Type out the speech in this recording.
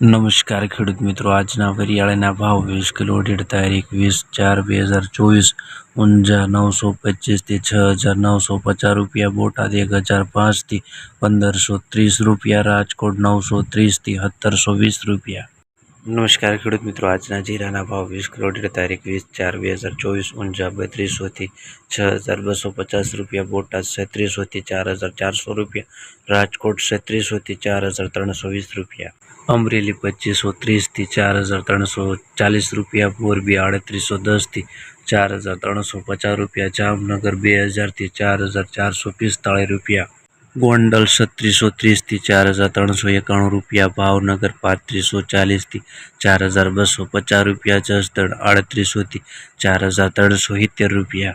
નમસ્કાર ખેડૂત મિત્રો, આજના વરિયાળાના ભાવ વીસ કિલો દીઠ તારીખ વીસ ચાર બે હજાર ચોવીસ, ઊંઝા નવસો પચીસથી છ હજાર નવસો પચાસ રૂપિયા, બોટાદ એક હજાર પાંચથી પંદરસો ત્રીસ રૂપિયા, રાજકોટ નવસો ત્રીસથી સત્તરસો વીસ રૂપિયા. નમસ્કાર ખેડૂત મિત્રો, આજના જીરાના ભાવ વીસ દીઠ તારીખ વીસ ચાર બે હજાર ચોવીસ, ઊંઝા બત્રીસોથી છ હજાર બસો પચાસ રૂપિયા, બોટાદ છત્રીસોથી ચાર હજાર ચારસો રૂપિયા, રાજકોટ છત્રીસોથી ચાર હજાર ત્રણસો વીસ રૂપિયા, અમરેલી પચીસો ત્રીસથી ચાર હજાર ત્રણસો ચાલીસ રૂપિયા, મોરબી આડત્રીસો દસથી ચાર હજાર ત્રણસો પચાસ રૂપિયા, જામનગર બે હજારથી ચાર હજાર ચારસો પિસ્તાળીસ રૂપિયા ગોંડલ છત્રીસો ત્રીસથી ચાર હજાર ત્રણસો એકાણું રૂપિયા, ભાવનગર પાંત્રીસો ચાલીસથી ચાર હજાર બસો પચાસ રૂપિયા, જસદણ આડત્રીસોથી ચાર હજાર ત્રણસો સિત્તેર રૂપિયા.